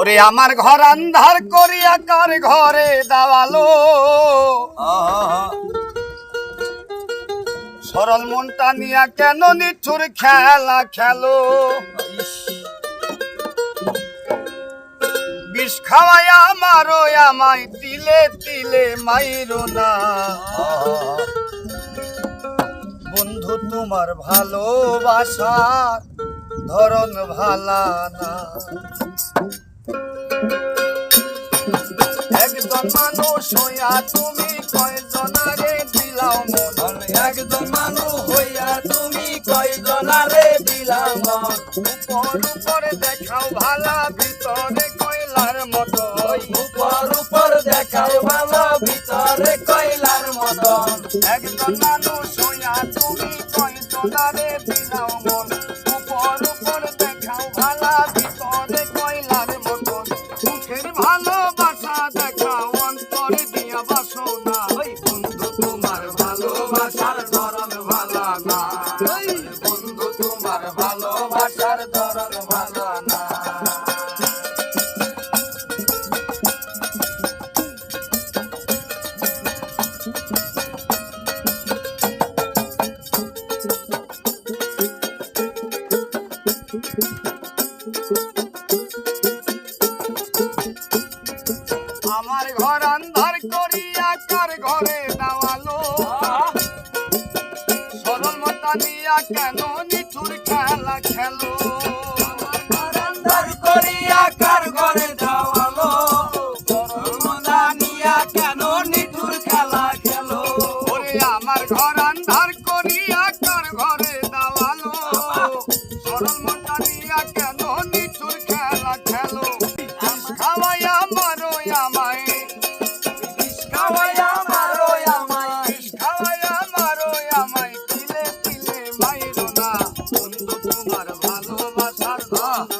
ওরে আমার ঘর আন্ধার করিয়া কার ঘরে দাওয়ালো? সরল মনটা নিয়া কেন নিঠুর খেলা খেলো? বিষ খাওয়াইয়া আমারও আমায় তিলে তিলে মাইরো না। বন্ধু, তোমার ভালোবাসার ধরন ভালা না। একজন মানুষ হইয়া তুমি কয়জনারে দিলাও একজন মানুষ হইয়া তুমি কয়জনারে দিলাম উপর উপরে দেখাও ভালা, ভিতরে কয়লার মতো। উপর উপর দেখাও ভালো, ভিতরে কয়লার মতন একজন মানুষ হইয়া তুমি কয়জনারে দিলাও মন? আমার ঘর আন্ধার করিয়া কার ঘরে দাওয়ালো? সরল মতা নিয়া কেন নিঠুর খেলা খেলো? আন্ধার করিয়া কার ঘরে যাওয়ালো জানিয়া কেন নিঠুর খেলা খেলো? ওরে আমার ঘর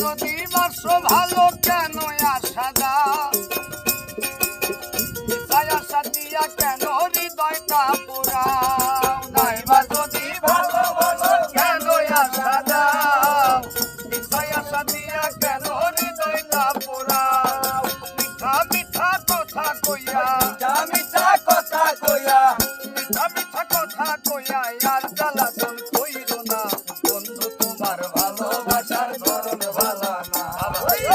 যদি বর্ষ ভালো কেন আশা দা ইচ্ছায় আশা দিয়া কেন হৃদয়টা পুরা নাইবা যদি ভালোবাসো কেন ইচ্ছায় আশা দিয়া কেন হৃদয়টা পুরা মিঠা মিঠা কথা কইয়া মিঠা মিঠা কথা কইয়া মিঠা মিঠা কথা কইয়া